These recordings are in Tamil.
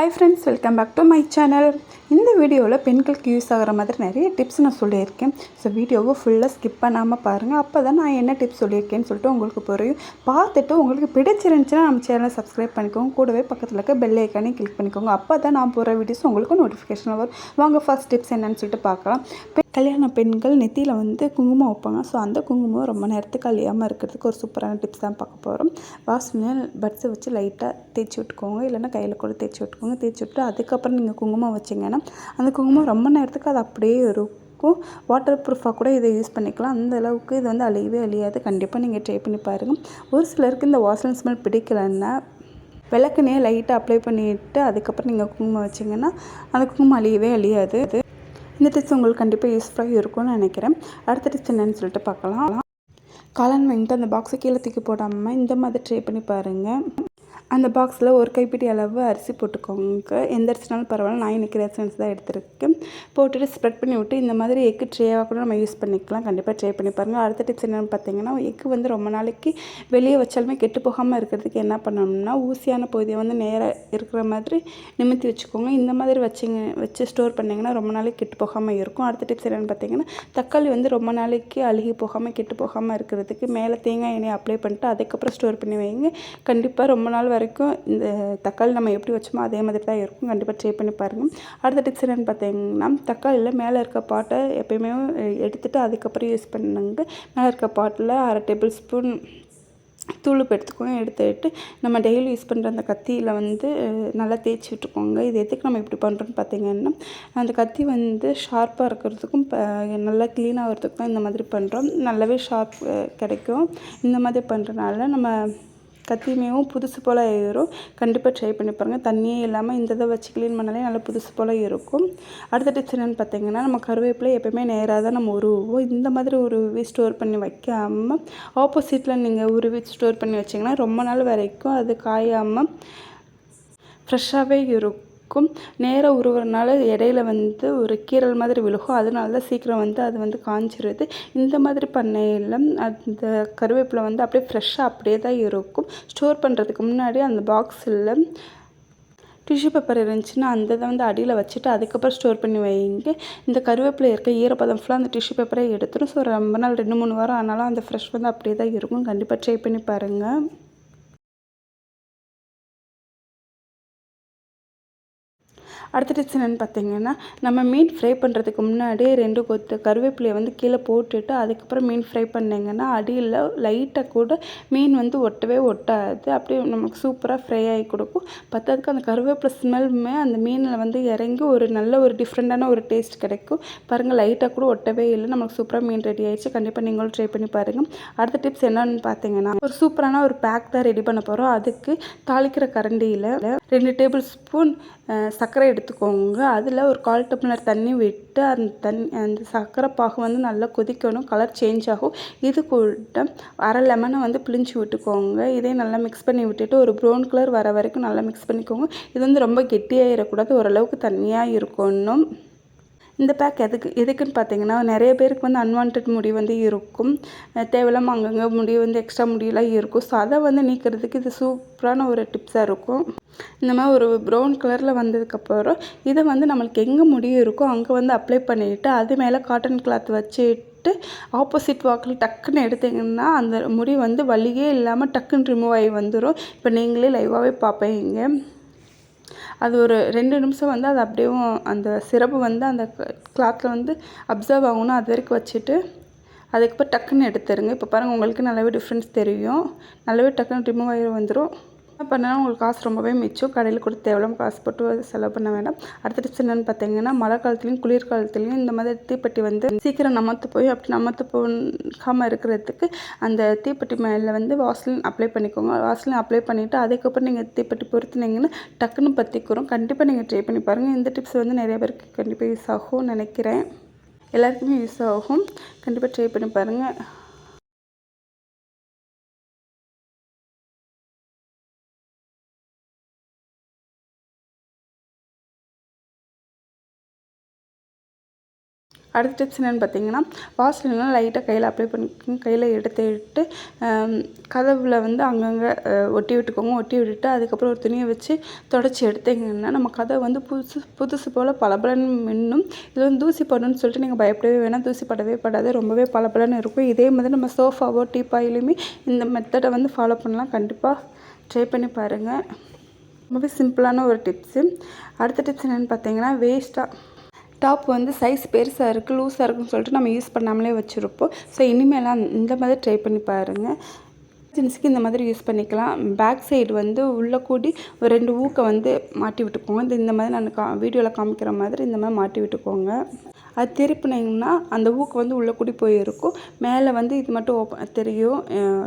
Hi friends welcome back to my channel இந்த வீடியோவில் பெண்களுக்கு யூஸ் ஆகிற மாதிரி நிறைய டிப்ஸ் நான் சொல்லியிருக்கேன். ஸோ வீடியோவை ஃபுல்லாக ஸ்கிப் பண்ணாமல் பாருங்கள் அப்போ தான் நான் என்ன டிப்ஸ் சொல்லியிருக்கேன்னு சொல்லிட்டு உங்களுக்கு புரியும். பார்த்துட்டு உங்களுக்கு பிடிச்சிருந்துச்சுன்னா நம்ம சேனலை சப்ஸ்கிரைப் பண்ணிக்கோங்க. கூடவே பக்கத்தில் இருக்க பெல் ஐக்கானே கிளிக் பண்ணிக்கோங்க. அப்போ தான் நான் போகிற வீடியோஸ் உங்களுக்கு நோட்டிஃபிகேஷன் வரும். வாங்க ஃபர்ஸ்ட் டிப்ஸ் என்னன்னு சொல்லிட்டு பார்க்கலாம். பெ- கல்யாண பெண்கள் நெத்தியில் வந்து குங்குமம் வைப்பாங்க. ஸோ அந்த குங்குமம் ரொம்ப நேரத்துக்கு அழியாமல் இருக்கிறதுக்கு ஒரு சூப்பரான டிப்ஸ் தான் பார்க்க போகிறோம் வாசலில் பட்ஸை வச்சு லைட்டாக தேய்ச்சி விட்டுக்கோங்க. இல்லைன்னா கையில் கூட தேய்ச்சி விட்டுக்கோங்க. தேய்ச்சி விட்டு அதுக்கப்புறம் நீங்கள் குங்குமம் வச்சிங்கன்னா அந்த குங்குமம் ரொம்ப நேரத்துக்கு அது அப்படியே இருக்கும். வாட்டர் ப்ரூஃபாக கூட இதை யூஸ் பண்ணிக்கலாம். அந்த அளவுக்கு இது வந்து அழியவே அழியாது. கண்டிப்பாக நீங்கள் ட்ரை பண்ணி பாருங்கள் ஒரு சிலருக்கு இந்த வாசல் ஸ்மெல் பிடிக்கலன்னா விளக்குனே லைட்டாக அப்ளை பண்ணிவிட்டு அதுக்கப்புறம் நீங்கள் குங்குமம் வச்சிங்கன்னா அந்த குங்குமம் அழியவே அழியாது. இந்த டிப்ஸ் உங்களுக்கு கண்டிப்பாக யூஸ்ஃபுல்லாக இருக்கும்னு நினைக்கிறேன். அடுத்த டிப்ஸ் என்னன்னு சொல்லிட்டு பார்க்கலாம். காளான் வாங்கிட்டு அந்த பாக்ஸை கீழே தூக்கி போடாமல் இந்த மாதிரி ட்ரை பண்ணி பாருங்கள் அந்த பாக்ஸில் ஒரு கைப்பிடி அளவு அரிசி போட்டுக்கோங்க. எந்த அரிசினாலும் பரவாயில்ல. நான் இன்றைக்கி ரெசன்ஸ் தான் எடுத்திருக்கேன். போட்டுட்டு ஸ்ப்ரெட் பண்ணி விட்டு இந்த மாதிரி எக்கு ட்ரேவாக கூட நம்ம யூஸ் பண்ணிக்கலாம். கண்டிப்பாக ட்ரை பண்ணி பாருங்கள் அடுத்த டிப்ஸ் என்னென்னு பார்த்தீங்கன்னா எக்கு வந்து ரொம்ப நாளைக்கு வெளியே வச்சாலுமே கெட்டு போகாமல் இருக்கிறதுக்கு என்ன பண்ணணும்னா ஊசியான பகுதியை வந்து நேராக இருக்கிற மாதிரி நிமித்தி வச்சுக்கோங்க. இந்த மாதிரி வச்சிங்க வச்சு ஸ்டோர் பண்ணிங்கன்னா ரொம்ப நாளைக்கு கெட்டு போகாமல் இருக்கும். அடுத்த டிப்ஸ் என்னென்னு பார்த்தீங்கன்னா தக்காளி வந்து ரொம்ப நாளைக்கு அழுகி போகாமல் கெட்டு போகாமல் இருக்கிறதுக்கு மேலே தேங்காய் எண்ணெய் அப்ளை பண்ணிட்டு அதுக்கப்புறம் ஸ்டோர் பண்ணி வைங்க. கண்டிப்பாக ரொம்ப நாள் வரைக்கும் இந்த தக்காளி நம்ம எப்படி வச்சோமோ அதே மாதிரி தான் இருக்கும். கண்டிப்பாக ட்ரை பண்ணி பாருங்கள் அடுத்த டிப்ஸ் என்னென்னு பார்த்தீங்கன்னா தக்காளியில் மேலே இருக்க பாட்டை எப்பயுமே எடுத்துகிட்டு அதுக்கப்புறம் யூஸ் பண்ணுங்க. மேலே இருக்க பாட்டில் அரை டேபிள் ஸ்பூன் தூளுப்பு எடுத்துக்கோங்க எடுத்துக்கிட்டு நம்ம டெய்லி யூஸ் பண்ணுற அந்த கத்தியில் வந்து நல்லா தேய்ச்சி விட்டுக்கோங்க. இது எதுக்கு நம்ம இப்படி பண்ணுறோன்னு பார்த்தீங்கன்னா அந்த கத்தி வந்து ஷார்ப்பாக இருக்கிறதுக்கும் ப- நல்லா க்ளீனாகிறதுக்கும் இந்த மாதிரி பண்ணுறோம் நல்லாவே ஷார்ப் கிடைக்கும். இந்த மாதிரி பண்ணுறனால நம்ம கத்தியுமேவும் புதுசு போல் ஏறும். கண்டிப்பாக ட்ரை பண்ணி பாருங்கள் தண்ணியே இல்லாமல் இந்த இதை வச்சு க்ளீன் பண்ணாலே நல்லா புதுசு போல் இருக்கும். அடுத்த டிப்ஸ் என்னென்னு பார்த்தீங்கன்னா நம்ம கருவேப்பிலை எப்போயுமே நேராக தான் நம்ம உருவோம் இந்த மாதிரி உருவி ஸ்டோர் பண்ணி வைக்காமல் ஆப்போசிட்டில் நீங்கள் உருவி ஸ்டோர் பண்ணி வச்சிங்கன்னா ரொம்ப நாள் வரைக்கும் அது காயாமல் ஃப்ரெஷ்ஷாகவே இருக்கும். நேராக உருவுறனால இடையில வந்து ஒரு கீரல் மாதிரி விழுகும். அதனால தான் சீக்கிரம் வந்து அது வந்து காஞ்சிருது. இந்த மாதிரி பண்ணையில் அந்த கருவேப்பிலை வந்து அப்படியே ஃப்ரெஷ்ஷாக அப்படியே தான் இருக்கும். ஸ்டோர் பண்ணுறதுக்கு முன்னாடி அந்த பாக்ஸில் டிஷ்யூ பேப்பர் இருந்துச்சுன்னா அந்த இதை வந்து அடியில் வச்சுட்டு அதுக்கப்புறம் ஸ்டோர் பண்ணி வைங்க. இந்த கருவேப்பிலை இருக்க ஈரப்பதம் ஃபுல்லாக அந்த டிஷ்யூ பேப்பரே எடுத்துடும் ஸோ ரொம்ப நாள் ரெண்டு மூணு வாரம் ஆனாலும் அந்த ஃப்ரெஷ் வந்து அப்படியே தான் இருக்கும். கண்டிப்பாக ட்ரை பண்ணி பாருங்கள் அடுத்த டிப்ஸ் என்னென்னு பார்த்தீங்கன்னா நம்ம மீன் ஃப்ரை பண்ணுறதுக்கு முன்னாடி ரெண்டு கொத்து கருவேப்பிலையை வந்து கீழே போட்டுட்டு அதுக்கப்புறம் மீன் ஃப்ரை பண்ணிங்கன்னா அடியில் லைட்டாக கூட மீன் வந்து ஒட்டவே ஒட்டாது. அப்படியே நமக்கு சூப்பராக ஃப்ரை ஆகி கொடுக்கும். பத்தாததுக்கு அந்த கருவேப்பிலை ஸ்மெல்லுமே அந்த மீனில் வந்து இறங்கி ஒரு நல்ல ஒரு டிஃப்ரெண்ட்டான ஒரு டேஸ்ட் கிடைக்கும். பாருங்கள் லைட்டாக கூட ஒட்டவே இல்லை. நமக்கு சூப்பராக மீன் ரெடி ஆயிடுச்சு. கண்டிப்பாக நீங்களும் ட்ரை பண்ணி பாருங்கள் அடுத்த டிப்ஸ் என்னன்னு பார்த்தீங்கன்னா ஒரு சூப்பரான ஒரு பேக் தான் ரெடி பண்ண போகிறோம் அதுக்கு தாளிக்கிற கரண்டியில் ரெண்டு டேபிள் ஸ்பூன் சர்க்கரை எடுத்துக்கோங்க. அதில் ஒரு கால் டம்ளர் தண்ணி விட்டு அந்த தண்ணி அந்த சர்க்கரை பாகு வந்து நல்லா கொதிக்கணும். கலர் சேஞ்ச் ஆகும். இது கூட அரை லெமனை வந்து பிழிஞ்சு விட்டுக்கோங்க. இதே நல்லா மிக்ஸ் பண்ணி விட்டுட்டு ஒரு ப்ரௌன் கலர் வர வரைக்கும் நல்லா மிக்ஸ் பண்ணிக்கோங்க. இது வந்து ரொம்ப கெட்டியாகிடக்கூடாது ஓரளவுக்கு தண்ணியாக இருக்கணும். இந்த பேக் எதுக்கு எதுக்குன்னு பார்த்தீங்கன்னா நிறைய பேருக்கு வந்து அன்வான்ட் முடி வந்து இருக்கும். தேவையில்லாமல் அங்கங்கே முடி வந்து எக்ஸ்ட்ரா முடியெல்லாம் இருக்கும். ஸோ அதை வந்து நீக்கிறதுக்கு இது சூப்பரான ஒரு டிப்ஸாக இருக்கும். இந்த மாதிரி ஒரு ப்ரௌன் கலரில் வந்ததுக்கப்புறம் இதை வந்து நம்மளுக்கு எங்கே முடி இருக்கோ அங்கே வந்து அப்ளை பண்ணிவிட்டு அது மேலே காட்டன் கிளாத் வச்சுட்டு ஆப்போசிட் வாக்கில் டக்குன்னு எடுத்தீங்கன்னா அந்த முடி வந்து வலியே இல்லாமல் டக்குன்னு ரிமூவ் ஆகி வந்துடும் இப்போ நீங்களே லைவாகவே பார்ப்பீங்க. அது ஒரு ரெண்டு நிமிஷம் வந்து அது அப்படியே அந்த சிரப்பு வந்து அந்த கிளாத்தில் வந்து அப்சர்வ் ஆகணும். அது வரைக்கும் வச்சுட்டு அதுக்கப்புறம் டக்குன்னு எடுத்துருங்க. இப்போ பாருங்கள் உங்களுக்கு நல்லாவே டிஃப்ரென்ஸ் தெரியும். நல்லாவே டக்குன்னு ரிமூவ் ஆகி வந்துடும் பண்ணால் உங்களுக்கு காசு ரொம்பவே மிச்சம். கடையில் கொடுத்து எவ்வளோ காசு போட்டு அது செலவு பண்ண வேண்டாம். அடுத்த டிப்ஸ் என்னென்னு பார்த்தீங்கன்னா மழை காலத்துலையும் குளிர்காலத்துலையும் இந்த மாதிரி தீப்பெட்டி வந்து சீக்கிரம் நமத்து போய் அப்படி நமத்து போகாமல் இருக்கிறதுக்கு அந்த தீப்பெட்டி மேலே வந்து வாசலின் அப்ளை பண்ணிக்கோங்க. வாசலின் அப்ளை பண்ணிவிட்டு அதுக்கப்புறம் நீங்கள் தீப்பெட்டி பொறுத்துனீங்கன்னா டக்குன்னு பற்றிக்கிறோம் கண்டிப்பாக நீங்கள் ட்ரை பண்ணி பாருங்கள் இந்த டிப்ஸ் வந்து நிறைய பேருக்கு கண்டிப்பாக யூஸ் ஆகும்னு நினைக்கிறேன். எல்லாருக்குமே யூஸ் ஆகும். கண்டிப்பாக ட்ரை பண்ணி பாருங்கள் அடுத்த டிப்ஸ் என்னென்னு பார்த்தீங்கன்னா வாசலின்லாம் லைட்டாக கையில் அப்ளை பண்ணி கையில் எடுத்து விட்டு கதவில் வந்து அங்கங்கே ஒட்டி விட்டுக்கோங்க. ஒட்டி விட்டுட்டு அதுக்கப்புறம் ஒரு துணியை வச்சு தொடச்சி எடுத்தீங்கன்னா நம்ம கதை வந்து புதுசு புதுசு போல் பளபளன்னு மின்னும். இது வந்து தூசி படணும்னு சொல்லிட்டு நீங்கள் பயப்படவே வேணாம். தூசி படவே படாது. ரொம்பவே பளபளன்னு இருக்கும். இதே மாதிரி நம்ம சோஃபாவோ டீப்பாயிலுமே இந்த மெத்தடை வந்து ஃபாலோ பண்ணலாம். கண்டிப்பாக ட்ரை பண்ணி பாருங்கள் ரொம்பவே சிம்பிளான ஒரு டிப்ஸு அடுத்த டிப்ஸ் என்னென்னு பார்த்தீங்கன்னா வேஸ்ட்டாக டாப் வந்து சைஸ் பெருசாக இருக்குது லூஸாக இருக்குன்னு சொல்லிட்டு நம்ம யூஸ் பண்ணாமலே வச்சுருப்போம். ஸோ இனிமேலாம் இந்த மாதிரி ட்ரை பண்ணி பாருங்கள் ஜென்ஸுக்கு இந்த மாதிரி யூஸ் பண்ணிக்கலாம். பேக் சைடு வந்து உள்ளே கூடி ஒரு ரெண்டு ஊக்கை வந்து மாட்டி விட்டுக்கோங்க. இந்த மாதிரி நான் கா வீடியோவில் காமிக்கிற மாதிரி இந்த மாதிரி மாட்டி விட்டுக்கோங்க. அது திருப்பினீங்கன்னா அந்த ஊக்கு வந்து உள்ளே கூடி போயிருக்கும். மேலே வந்து இது மட்டும் ஓப்பன் தெரியும்.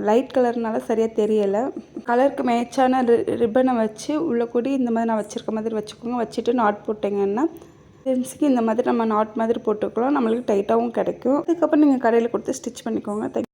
லைட் கலர்னால சரியாக தெரியலை. கலருக்கு மேட்சான ரி ரிப்பனை வச்சு உள்ளே கூடி இந்த மாதிரி நான் வச்சுருக்க மாதிரி வச்சுக்கோங்க. வச்சுட்டு நாட் போட்டிங்கன்னா ஜென்ஸுக்கு இந்த மாதிரி நம்ம நாட் மாதிரி போட்டுக்கலாம் நம்மளுக்கு டைட்டாகவும் கிடைக்கும். அதுக்கப்புறம் நீங்கள் கடையில் கொடுத்து ஸ்டிச் பண்ணிக்கோங்க. தேங்க்